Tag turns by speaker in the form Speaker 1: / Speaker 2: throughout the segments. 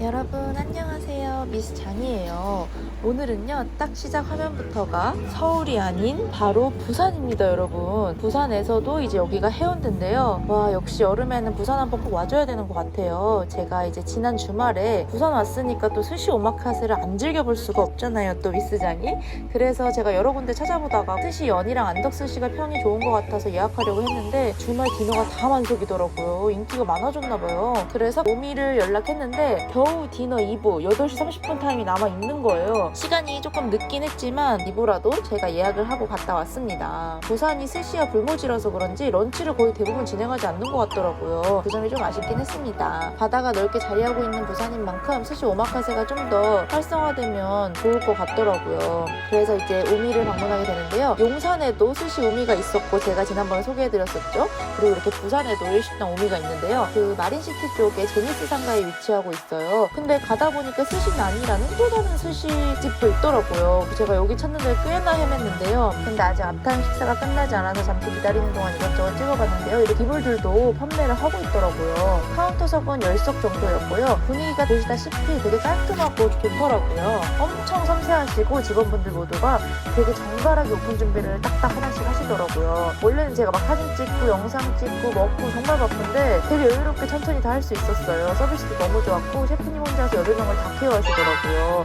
Speaker 1: 여러분 안녕하세요. 미스 장이에요 오늘은요 딱 시작 화면부터가 서울이 아닌 바로 부산입니다 여러분. 부산에서도 이제 여기가 해운대인데요. 와 역시 여름에는 부산 한번 꼭 와줘야 되는 것 같아요. 제가 이제 지난 주말에 부산 왔으니까 또 스시 오마카세를 안 즐겨볼 수가 없잖아요 또 미스 장이. 그래서 제가 여러 군데 찾아보다가 스시 연이랑 안덕스시가 평이 좋은 것 같아서 예약하려고 했는데 주말 디너가 다 만석이더라고요. 인기가 많아졌나봐요. 그래서 오미를 연락했는데 겨우 디너 2부 8시 30분 타임이 남아 있는 거예요. 시간이 조금 늦긴 했지만 2부라도 제가 예약을 하고 갔다 왔습니다. 부산이 스시와 불모지라서 그런지 런치를 거의 대부분 진행하지 않는 것 같더라고요. 그 점이 좀 아쉽긴 했습니다. 바다가 넓게 자리하고 있는 부산인 만큼 스시 오마카세가 좀 더 활성화되면 좋을 것 같더라고요. 그래서 이제 우미를 방문하게 되는데요. 용산에도 스시 우미가 있었고 제가 지난번에 소개해드렸었죠. 그리고 이렇게 부산에도 일식당 우미가 있는데요. 그 마린시티 쪽에 제니스 상가에 위치하고 있어요. 근데 가다 보니까 스시 난이라는 또 다른 스시 집도 있더라고요. 제가 여기 찾는데 꽤나 헤맸는데요. 근데 아직 앞타임 식사가 끝나지 않아서 잠시 기다리는 동안 이것저것 찍어봤는데요. 이렇게 기물들도 판매를 하고 있더라고요. 카운터석은 10석 정도였고요. 분위기가 보시다시피 되게 깔끔하고 좋더라고요. 엄청 섬세하시고 직원분들 모두가 되게 정갈하게 오픈 준비를 딱딱 하나씩 하시더라고요. 원래는 제가 막 사진 찍고 영상 찍고 먹고 정말 바쁜데 되게 여유롭게 천천히 다 할 수 있었어요. 서비스도 너무 좋았고 셰프님 혼자서 여덟 명을 다 케어하시더라고요.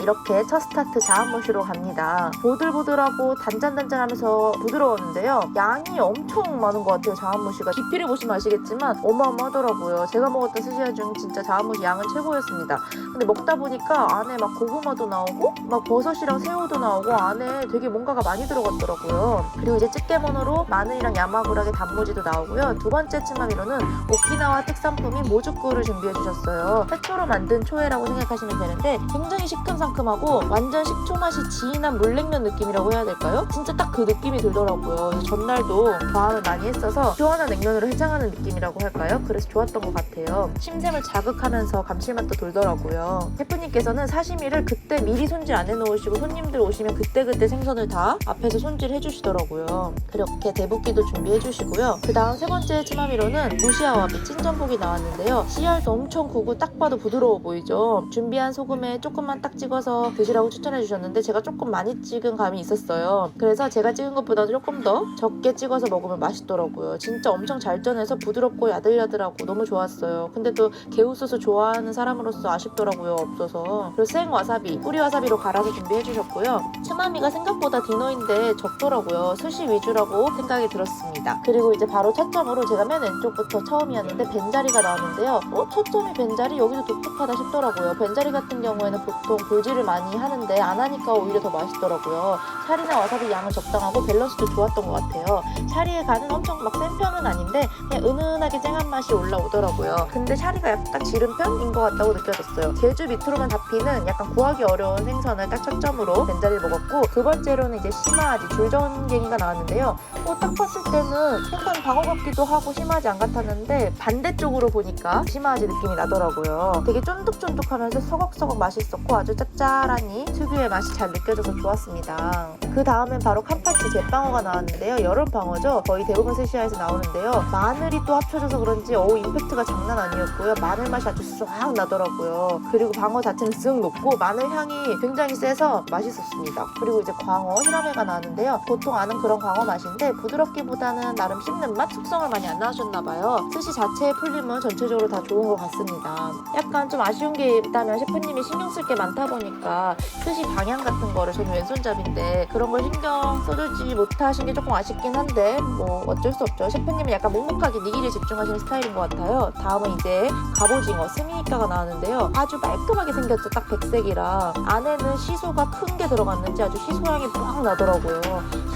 Speaker 1: 이렇게 첫 스타트 자한모시로 갑니다. 보들보들하고 단짠단짠하면서 부드러웠는데요. 양이 엄청 많은 것 같아요. 자한모시가 깊이를 보시면 아시겠지만 어마어마하더라고요. 제가 먹었던 스시야 중 진짜 자한모시 양은 최고였습니다. 근데 먹다 보니까 안에 막 고구마도 나오고 막 버섯이랑 새우도 나오고 안에 되게 뭔가가 많이 들어갔더라고요. 그리고 이제 집게번호로 마늘이랑 야마구락의 단무지도 나오고요. 두 번째 츠마미로는 오키나와 특산품인 모주꾸를 준비해 주셨어요. 해초로 만든 초회라고 생각하시면 되는데 굉장히 시큼상 큼하고 완전 식초 맛이 진한 물냉면 느낌이라고 해야 될까요? 진짜 딱 그 느낌이 들더라고요. 전날도 과음을 많이 했어서 시원한 냉면으로 해장하는 느낌이라고 할까요? 그래서 좋았던 것 같아요. 심샘을 자극하면서 감칠맛도 돌더라고요. 셰프님께서는 사시미를 그때 미리 손질 안 해놓으시고 손님들 오시면 그때그때 생선을 다 앞에서 손질 해 주시더라고요. 그렇게 대붓기도 준비해 주시고요. 그 다음 세 번째 츠마미로는 무시아와비 찐전복이 나왔는데요. 씨알도 엄청 크고 딱 봐도 부드러워 보이죠. 준비한 소금에 조금만 딱 찍어 서 드시라고 추천해 주셨는데 제가 조금 많이 찍은 감이 있었어요. 그래서 제가 찍은 것보다 조금 더 적게 찍어서 먹으면 맛있더라고요. 진짜 엄청 잘 쪄내서 부드럽고 야들야들하고 너무 좋았어요. 근데 또 게우소스 좋아하는 사람으로서 아쉽더라고요. 없어서. 그리고 생 와사비, 뿌리 와사비로 갈아서 준비해 주셨고요. 츠마미가 생각보다 디너인데 적더라고요. 스시 위주라고 생각이 들었습니다. 그리고 이제 바로 첫 점으로 제가 맨 왼쪽부터 처음이었는데 벤자리가 나왔는데요. 어? 첫 점이 벤자리? 여기도 독특하다 싶더라고요. 벤자리 같은 경우에는 보통 불질을 많이 하는데 안 하니까 오히려 더 맛있더라고요. 샤리나 와사비 양은 적당하고 밸런스도 좋았던 것 같아요. 샤리의 간은 엄청 막 센 편은 아닌데 그냥 은은하게 쨍한 맛이 올라오더라고요. 근데 샤리가 약간 지른 편인 것 같다고 느껴졌어요. 제주 밑으로만 잡히는 약간 구하기 어려운 생선을 딱첫 점으로 벤자리를 먹었고 두 번째로는 이제 심화아지 줄전갱이가 나왔는데요. 어, 딱 봤을 때는 약간 방어 같기도 하고 심화아지 안 같았는데 반대쪽으로 보니까 심화아지 느낌이 나더라고요. 되게 쫀득쫀득하면서 서걱서걱 맛있었고 아주 짭 짤하니 특유의 맛이 잘 느껴져서 좋았습니다. 그 다음엔 바로 캄파치 제빵어가 나왔는데요. 여름 방어죠. 거의 대부분 스시야에서 나오는데요. 마늘이 또 합쳐져서 그런지 어우 임팩트가 장난 아니었고요. 마늘 맛이 아주 싹 나더라고요. 그리고 방어 자체는 쓱 녹고 마늘 향이 굉장히 세서 맛있었습니다. 그리고 이제 광어 히라메가 나왔는데요. 보통 아는 그런 광어 맛인데 부드럽기보다는 나름 씹는 맛, 숙성을 많이 안 나오셨나 봐요. 스시 자체의 풀림은 전체적으로 다 좋은 것 같습니다. 약간 좀 아쉬운 게 있다면 셰프님이 신경 쓸 게 많다 보니 보니까 스시 방향 같은 거를 저는 왼손잡인데 그런 걸 신경 써주지 못하신 게 조금 아쉽긴 한데 뭐 어쩔 수 없죠. 셰프님이 약간 묵묵하게 니기에 집중하시는 스타일인 것 같아요. 다음은 이제 갑오징어 스미이카가 나왔는데요. 아주 깔끔하게 생겼죠. 딱 백색이라 안에는 시소가 큰 게 들어갔는지 아주 시소 향이 막 나더라고요.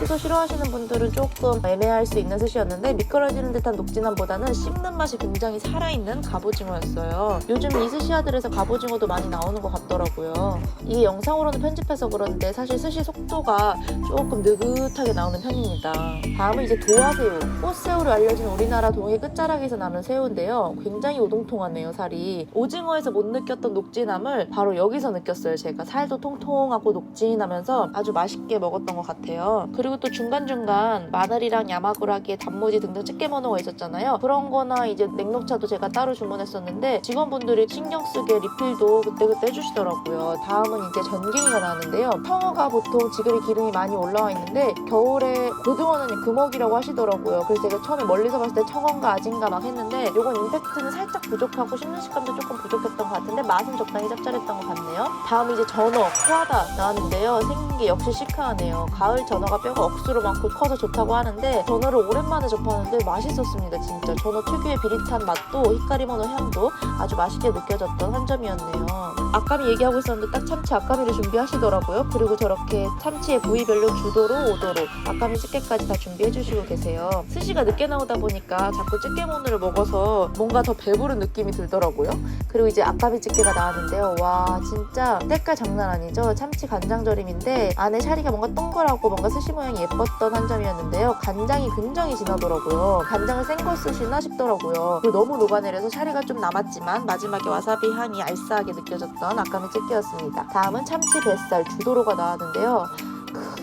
Speaker 1: 시소 싫어하시는 분들은 조금 애매할 수 있는 스시였는데 미끄러지는 듯한 녹진함보다는 씹는 맛이 굉장히 살아있는 갑오징어였어요. 요즘 이 스시아들에서 갑오징어도 많이 나오는 것 같더라고요. 이게 영상으로는 편집해서 그런데 사실 스시 속도가 조금 느긋하게 나오는 편입니다. 다음은 이제 도화새우. 꽃새우로 알려진 우리나라 동해 끝자락에서 나는 새우인데요. 굉장히 오동통하네요, 살이. 오징어에서 못 느꼈던 녹진함을 바로 여기서 느꼈어요, 제가. 살도 통통하고 녹진하면서 아주 맛있게 먹었던 것 같아요. 그리고 또 중간중간 마늘이랑 야마구라기, 단무지 등등 집게머노가 있었잖아요. 그런 거나 이제 냉녹차도 제가 따로 주문했었는데 직원분들이 신경 쓰게 리필도 그때그때 해주시더라고요. 다음은 이제 전갱이가 나왔는데요. 청어가 보통 지금이 기름이 많이 올라와 있는데 겨울에 고등어는 금어기라고 하시더라고요. 그래서 제가 처음에 멀리서 봤을 때 청어인가 아진가 막 했는데 이건 임팩트는 살짝 부족하고 씹는 식감도 조금 부족했던 것 같은데 맛은 적당히 짭짤했던 것 같네요. 다음 이제 전어, 코하다 나왔는데요. 생긴 게 역시 시크하네요. 가을 전어가 뼈가 억수로 많고 커서 좋다고 하는데 전어를 오랜만에 접하는데 맛있었습니다. 진짜 전어 특유의 비릿한 맛도 히카리모노 향도 아주 맛있게 느껴졌던 한 점이었네요. 아까미 얘기하고 있었는데 딱 참치 아까미를 준비하시더라고요. 그리고 저렇게 참치의 부위별로 주도로 오도로 아까미 집게까지 다 준비해 주시고 계세요. 스시가 늦게 나오다 보니까 자꾸 집게모노를 먹어서 뭔가 더 배부른 느낌이 들더라고요. 그리고 이제 아까미 집게가 나왔는데요. 와 진짜 때깔 장난 아니죠? 참치 간장절임인데 안에 샤리가 뭔가 동그랗고 뭔가 스시 모양이 예뻤던 한 점이었는데요. 간장이 굉장히 진하더라고요. 간장을 센 걸 쓰시나 싶더라고요. 그리고 너무 녹아내려서 샤리가 좀 남았지만 마지막에 와사비 향이 알싸하게 느껴졌던 아까미 집게였습니다. 다음은 참치 뱃살 주도로가 나왔는데요.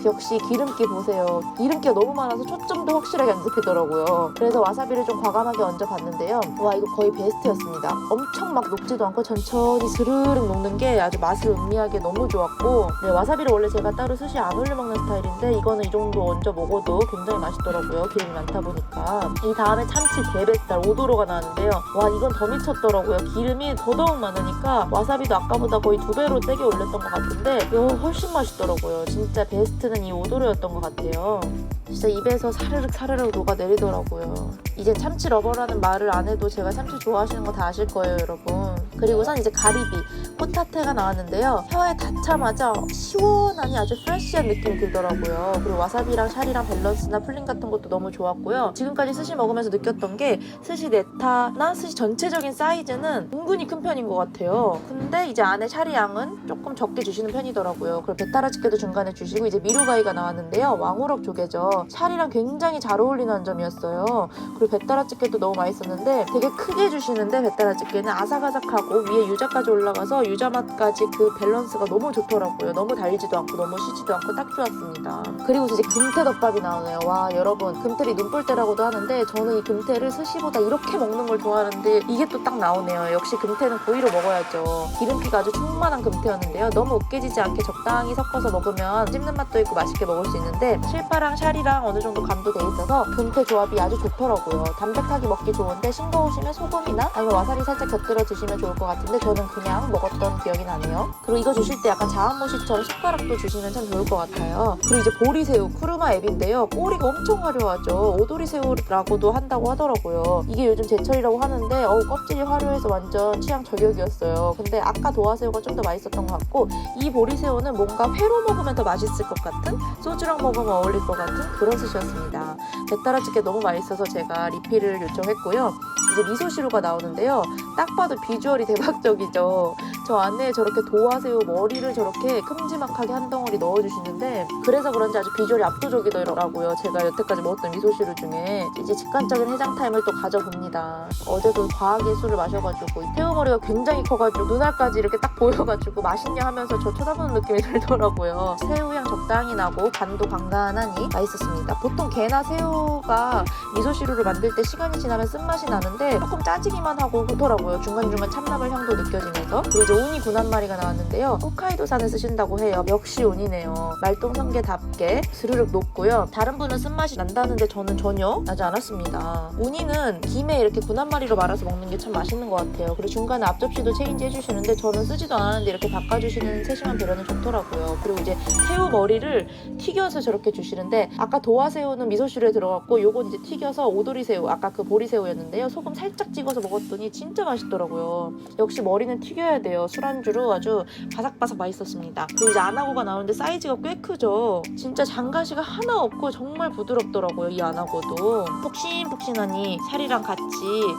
Speaker 1: 크, 역시 기름기 보세요. 기름기가 너무 많아서 초점도 확실하게 안 잡히더라고요. 그래서 와사비를 좀 과감하게 얹어봤는데요. 와 이거 거의 베스트였습니다. 엄청 막 녹지도 않고 천천히 스르륵 녹는 게 아주 맛을 음미하게 너무 좋았고 네, 와사비를 원래 제가 따로 스시 안 올려 먹는 스타일인데 이거는 이 정도 얹어 먹어도 굉장히 맛있더라고요. 기름이 많다 보니까 이 다음에 참치 대뱃살 오도로가 나왔는데요. 와 이건 더 미쳤더라고요. 기름이 더더욱 많으니까 와사비도 아까보다 거의 두 배로 세게 올렸던 것 같은데 이거 훨씬 맛있더라고요. 진짜 베스트 는 이 오도로였던 것 같아요. 진짜 입에서 사르륵 사르륵 녹아내리더라고요. 이제 참치 러버라는 말을 안 해도 제가 참치 좋아하시는 거 다 아실 거예요, 여러분. 그리고선 이제 가리비, 호타테가 나왔는데요. 혀에 닿자마자 시원하니 아주 프레쉬한 느낌이 들더라고요. 그리고 와사비랑 샤리랑 밸런스나 풀링 같은 것도 너무 좋았고요. 지금까지 스시 먹으면서 느꼈던 게 스시 네타나 스시 전체적인 사이즈는 은근히 큰 편인 것 같아요. 근데 이제 안에 샤리 양은 조금 적게 주시는 편이더라고요. 그리고 베타라치게도 중간에 주시고 이제 미루가이가 나왔는데요. 왕우럭 조개죠. 샤리랑 굉장히 잘 어울리는 한 점이었어요. 그리고 베타라치게도 너무 맛있었는데 되게 크게 주시는데 베타라치게는 아삭아삭하고 위에 유자까지 올라가서 유자 맛까지 그 밸런스가 너무 좋더라고요. 너무 달지도 않고 너무 시지도 않고 딱 좋았습니다. 그리고 이제 금태 덮밥이 나오네요. 와 여러분 금태를 눈볼때라고도 하는데 저는 이 금태를 스시보다 이렇게 먹는 걸 좋아하는데 이게 또 딱 나오네요. 역시 금태는 고의로 먹어야죠. 기름기가 아주 충만한 금태였는데요. 너무 으깨지지 않게 적당히 섞어서 먹으면 씹는 맛도 있고 맛있게 먹을 수 있는데 실파랑 샤리랑 어느 정도 감도 돼 있어서 금태 조합이 아주 좋더라고요. 담백하게 먹기 좋은데 싱거우시면 소금이나 아니면 와사비 살짝 곁들여 드시면 좋을 것 같은데 저는 그냥 먹었던 기억이 나네요. 그리고 이거 주실 때 약간 자한무시처럼 숟가락도 주시면 참 좋을 것 같아요. 그리고 이제 보리새우 쿠르마 앱인데요. 꼬리가 엄청 화려하죠. 오도리새우라고도 한다고 하더라고요. 이게 요즘 제철이라고 하는데 어우 껍질이 화려해서 완전 취향 저격이었어요. 근데 아까 도화새우가 좀 더 맛있었던 것 같고 이 보리새우는 뭔가 회로 먹으면 더 맛있을 것 같은 소주랑 먹으면 어울릴 것 같은 그런 스시였습니다. 배따라찌개 너무 맛있어서 제가 리필을 요청했고요. 이제 미소시루가 나오는데요. 딱 봐도 비주얼이 대박적이죠. 저 안에 저렇게 도화새우 머리를 저렇게 큼지막하게 한 덩어리 넣어주시는데 그래서 그런지 아주 비주얼이 압도적이더라고요. 제가 여태까지 먹었던 미소시루 중에 이제 직관적인 해장 타임을 또 가져봅니다. 어제도 과하게 술을 마셔가지고 이 새우머리가 굉장히 커가지고 눈알까지 이렇게 딱 보여가지고 맛있냐 하면서 저 쳐다보는 느낌이 들더라고요. 새우향 적당히 나고 간도 간간하니 맛있었습니다. 보통 게나 새우가 미소시루를 만들 때 시간이 지나면 쓴맛이 나는데 조금 짜지기만 하고 그렇더라고요. 중간중간 참나물 향도 느껴지면서 그리고 이제 이제 우니 군한 마리가 나왔는데요. 홋카이도산을 쓰신다고 해요. 역시 우니네요. 말똥성게답게 스르륵 녹고요. 다른 분은 쓴맛이 난다는데 저는 전혀 나지 않았습니다. 우니는 김에 이렇게 군한 마리로 말아서 먹는 게 참 맛있는 것 같아요. 그리고 중간에 앞접시도 체인지 해주시는데 저는 쓰지도 않았는데 이렇게 바꿔주시는 세심한 배려는 좋더라고요. 그리고 이제 새우 머리를 튀겨서 저렇게 주시는데 아까 도화새우는 미소시루에 들어갔고 요건 이제 튀겨서 오도리새우 아까 그 보리새우였는데요. 소금 살짝 찍어서 먹었더니 진짜 맛있더라고요. 역시 머리는 튀겨야 돼요. 술안주로 아주 바삭바삭 맛있었습니다. 그리고 이제 아나고가 나오는데 사이즈가 꽤 크죠. 진짜 장가시가 하나 없고 정말 부드럽더라고요. 이 아나고도 폭신폭신하니 살이랑 같이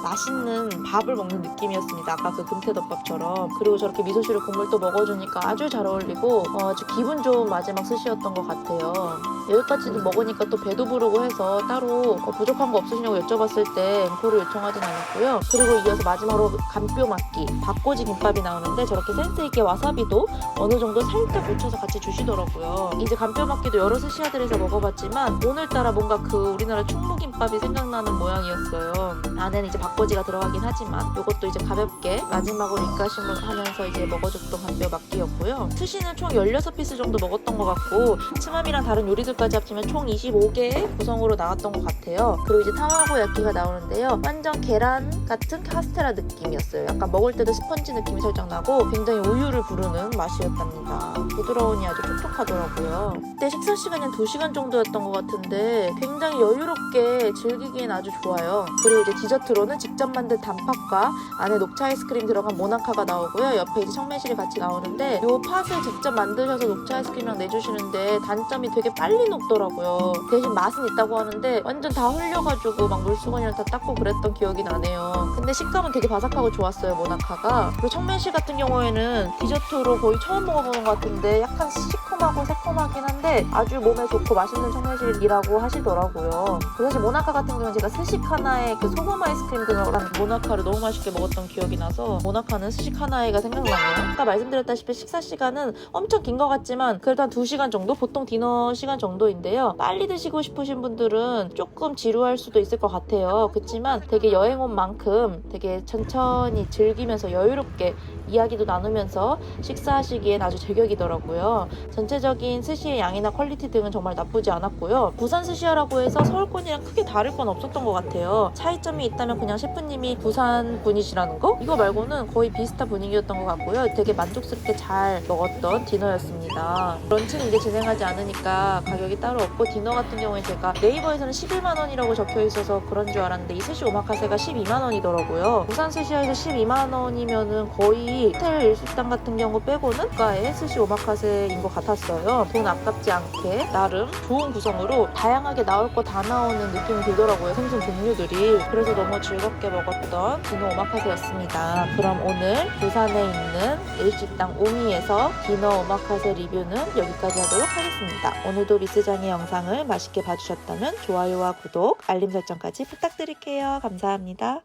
Speaker 1: 맛있는 밥을 먹는 느낌이었습니다. 아까 그 금태덮밥처럼. 그리고 저렇게 미소시루 국물도 먹어주니까 아주 잘 어울리고 어, 아주 기분 좋은 마지막 스시였던 것 같아요. 여기까지도 먹으니까 또 배도 부르고 해서 따로 어, 부족한 거 없으시냐고 여쭤봤을 때 앵콜을 요청하진 않았고요. 그리고 이어서 마지막으로 간뼈막기 밥꼬지 김밥이 나오는 데 저렇게 센스 있게 와사비도 어느 정도 살짝 묻혀서 같이 주시더라고요. 이제 간뼈막기도 여러 스시야들에서 먹어봤지만 오늘따라 뭔가 그 우리나라 충무김밥이 생각나는 모양이었어요. 안에는 이제 밥꼬지가 들어가긴 하지만 이것도 이제 가볍게 마지막으로 입가심을 하면서 이제 먹어줬던 간뼈막기였고요. 스시는 총 16피스 정도 먹었던 것 같고 츠마미랑 다른 요리들까지 합치면 총 25개의 구성으로 나왔던 것 같아요. 그리고 이제 타마고 야끼가 나오는데요. 완전 계란 같은 카스테라 느낌이었어요. 약간 먹을 때도 스펀지 느낌이 살짝 나고 굉장히 우유를 부르는 맛이었답니다. 부드러우니 아주 촉촉하더라고요. 그때 식사 시간이 한 2시간 정도였던 것 같은데 굉장히 여유롭게 즐기기엔 아주 좋아요. 그리고 이제 디저트로는 직접 만든 단팥과 안에 녹차 아이스크림 들어간 모나카가 나오고요. 옆에 이제 청매실이 같이 나오는데 이 팥을 직접 만드셔서 녹차 아이스크림이랑 내주시는데 단점이 되게 빨리 녹더라고요. 대신 맛은 있다고 하는데 완전 다 흘려가지고 막 물수건이랑 다 닦고 그랬던 기억이 나네요. 근데 식감은 되게 바삭하고 좋았어요, 모나카가. 그리고 청매실 같은 경우에는 디저트로 거의 처음 먹어보는 것 같은데 약간 시큼하고 새콤하긴 한데 아주 몸에 좋고 맛있는 청매실이라고 하시더라고요. 그리고 사실 모나카 같은 경우는 제가 스식 하나에 그 소금 아이스크림 들어간 모나카를 너무 맛있게 먹었던 기억이 나서 모나카는 스식 하나에가 생각나네요. 아까 말씀드렸다시피 식사 시간은 엄청 긴 것 같지만 그래도 한 2시간 정도? 보통 디너 시간 정도인데요. 빨리 드시고 싶으신 분들은 조금 지루할 수도 있을 것 같아요. 그렇지만 되게 여행 온 만큼 되게 천천히 즐기면서 여유롭게 이야기도 나누면서 식사하시기엔 아주 제격이더라고요. 전체적인 스시의 양이나 퀄리티 등은 정말 나쁘지 않았고요. 부산 스시야라고 해서 서울권이랑 크게 다를 건 없었던 것 같아요. 차이점이 있다면 그냥 셰프님이 부산 분이시라는 거? 이거 말고는 거의 비슷한 분위기였던 것 같고요. 되게 만족스럽게 잘 먹었던 디너였습니다. 런치는 이제 진행하지 않으니까 가격이 따로 없고 디너 같은 경우에 제가 네이버에서는 11만 원이라고 적혀 있어서 그런 줄 알았는데 이 스시 오마카세가 12만 원이더라고요. 부산 스시야에서 12만 원이면은 거의 호텔 일식당 같은 경우 빼고는 가의 스시 오마카세인 것 같았어요. 돈 아깝지 않게 나름 좋은 구성으로 다양하게 나올 거 다 나오는 느낌이 들더라고요. 생선 종류들이. 그래서 너무 즐겁게 먹었던 디노 오마카세였습니다. 그럼 오늘 부산에 있는 일식당 오미에서 디너 오마카세 리뷰는 여기까지 하도록 하겠습니다. 오늘도 미스장의 영상을 맛있게 봐주셨다면 좋아요와 구독, 알림 설정까지 부탁드릴게요. 감사합니다.